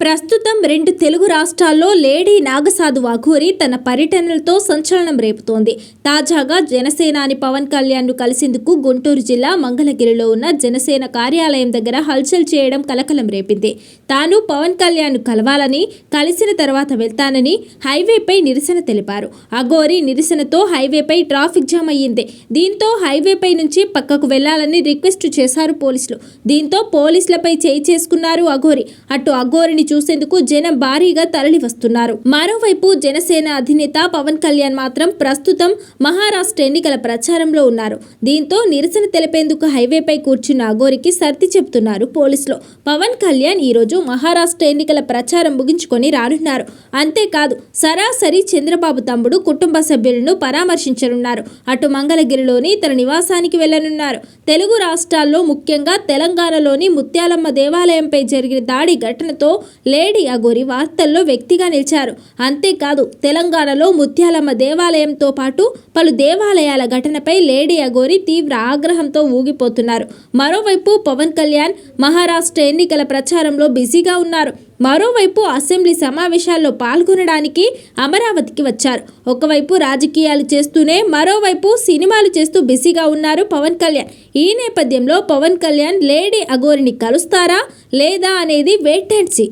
ప్రస్తుతం రెండు తెలుగు రాష్ట్రాల్లో లేడీ నాగసాధు అఘోరి తన పర్యటనలతో సంచలనం రేపుతోంది. తాజాగా జనసేనాని పవన్ కళ్యాణ్ను కలిసేందుకు గుంటూరు జిల్లా మంగళగిరిలో ఉన్న జనసేన కార్యాలయం దగ్గర హల్చల్ చేయడం కలకలం రేపింది. తాను పవన్ కళ్యాణ్ను కలవాలని కలిసిన తర్వాత వెళ్తానని హైవేపై నిరసన తెలిపారు. అఘోరి నిరసనతో హైవేపై ట్రాఫిక్ జామ్ అయ్యింది. దీంతో హైవేపై నుంచి పక్కకు వెళ్ళాలని రిక్వెస్ట్ చేశారు పోలీసులు. దీంతో పోలీసులపై చేయి చేసుకున్నారు అఘోరి. అటు అఘోరిని చూసేందుకు జనం భారీగా తరలి వస్తున్నారు మరోవైపు జనసేన అధినేత పవన్ కళ్యాణ్ మాత్రం ప్రస్తుతం మహారాష్ట్ర ఎన్నికల ప్రచారంలో ఉన్నారు. దీంతో నిరసన తెలిపేందుకు హైవేపై కూర్చున్న అఘోరికి సర్ది చెబుతున్నారు పోలీసులు. పవన్ కళ్యాణ్ ఈరోజు మహారాష్ట్ర ఎన్నికల ప్రచారం ముగించుకొని రానున్నారు. అంతేకాదు సరాసరి చంద్రబాబు తమ్ముడు కుటుంబ సభ్యులను పరామర్శించనున్నారు. అటు మంగళగిరిలోని తన నివాసానికి వెళ్ళనున్నారు. తెలుగు రాష్ట్రాల్లో ముఖ్యంగా తెలంగాణలోని ముత్యాలమ్మ దేవాలయంపై జరిగిన దాడి ఘటనతో లేడీ అగోరి వార్తల్లో వ్యక్తిగా నిలిచారు. అంతేకాదు తెలంగాణలో ముత్యాలమ్మ దేవాలయంతో పాటు పలు దేవాలయాల ఘటనపై లేడీ అగోరి తీవ్ర ఆగ్రహంతో ఊగిపోతున్నారు. మరోవైపు పవన్ కళ్యాణ్ మహారాష్ట్ర ఎన్నికల ప్రచారంలో బిజీగా ఉన్నారు. మరోవైపు అసెంబ్లీ సమావేశాల్లో పాల్గొనడానికి అమరావతికి వచ్చారు. ఒకవైపు రాజకీయాలు చేస్తూనే మరోవైపు సినిమాలు చేస్తూ బిజీగా ఉన్నారు పవన్ కళ్యాణ్. ఈ నేపథ్యంలో పవన్ కళ్యాణ్ లేడీ అగోరిని కలుస్తారా లేదా అనేది వెయిట్ అండ్ సీ.